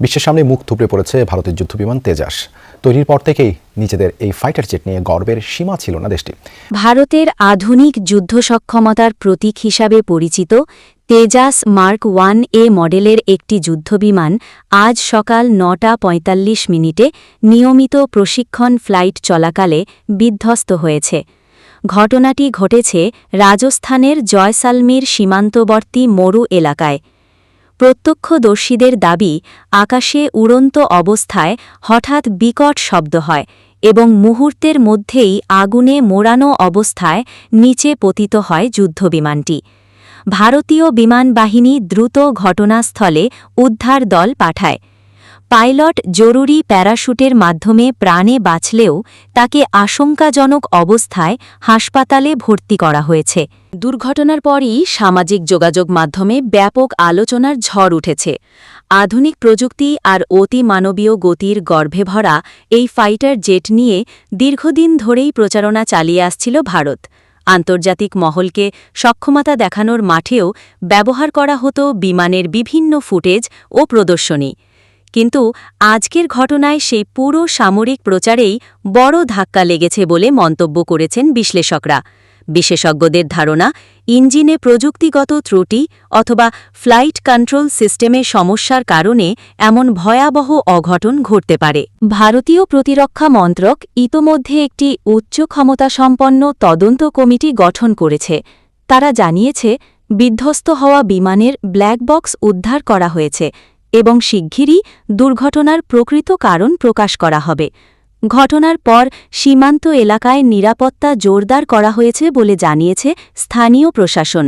বিশ্বের সামনে মুখ থুপড়ে পড়েছে ভারতের যুদ্ধবিমান তেজাস। তৈরির পর থেকেই নিজেদের এই ফাইটার জেট নিয়ে গর্বের সীমা ছিল না দেশটি। ভারতের আধুনিক যুদ্ধ সক্ষমতার প্রতীক হিসাবে পরিচিত তেজাস মার্ক ওয়ান এ মডেলের একটি যুদ্ধবিমান আজ সকাল নটা পঁয়তাল্লিশ মিনিটে নিয়মিত প্রশিক্ষণ ফ্লাইট চলাকালে বিধ্বস্ত হয়েছে। ঘটনাটি ঘটেছে রাজস্থানের জয়সালমীর সীমান্তবর্তী মরু এলাকায়। প্রত্যক্ষদর্শীদের দাবি, আকাশে উড়ন্ত অবস্থায় হঠাৎ বিকট শব্দ হয় এবং মুহূর্তের মধ্যেই আগুনে মোড়ানো অবস্থায় নিচে পতিত হয় যুদ্ধবিমানটি। ভারতীয় বিমান বাহিনী দ্রুত ঘটনাস্থলে উদ্ধার দল পাঠায়। পাইলট জরুরি প্যারাশুটের মাধ্যমে প্রাণে বাঁচলেও তাকে আশঙ্কাজনক অবস্থায় হাসপাতালে ভর্তি করা হয়েছে। দুর্ঘটনার পরই সামাজিক যোগাযোগ মাধ্যমে ব্যাপক আলোচনার ঝড় উঠেছে। আধুনিক প্রযুক্তি আর অতি মানবীয় গতির গর্ভে ভরা এই ফাইটার জেট নিয়ে দীর্ঘদিন ধরেই প্রচারণা চালিয়ে আসছিল ভারত। আন্তর্জাতিক মহলকে সক্ষমতা দেখানোর মাঠেও ব্যবহার করা হতো বিমানের বিভিন্ন ফুটেজ ও প্রদর্শনী। কিন্তু আজকের ঘটনায় সেই পুরো সামরিক প্রচারেই বড় ধাক্কা লেগেছে বলে মন্তব্য করেছেন বিশ্লেষকরা। বিশেষজ্ঞদের ধারণা, ইঞ্জিনে প্রযুক্তিগত ত্রুটি অথবা ফ্লাইট কন্ট্রোল সিস্টেমে সমস্যার কারণে এমন ভয়াবহ অঘটন ঘটতে পারে। ভারতীয় প্রতিরক্ষা মন্ত্রক ইতোমধ্যে একটি উচ্চ ক্ষমতাসম্পন্ন তদন্ত কমিটি গঠন করেছে। তারা জানিয়েছে, বিধ্বস্ত হওয়া বিমানের ব্ল্যাক বক্স উদ্ধার করা হয়েছে। এবং শিগগিরই দুর্ঘটনার প্রকৃত কারণ প্রকাশ করা হবে। ঘটনার পর সীমান্ত এলাকায় নিরাপত্তা জোরদার করা হয়েছে বলে জানিয়েছে স্থানীয় প্রশাসন।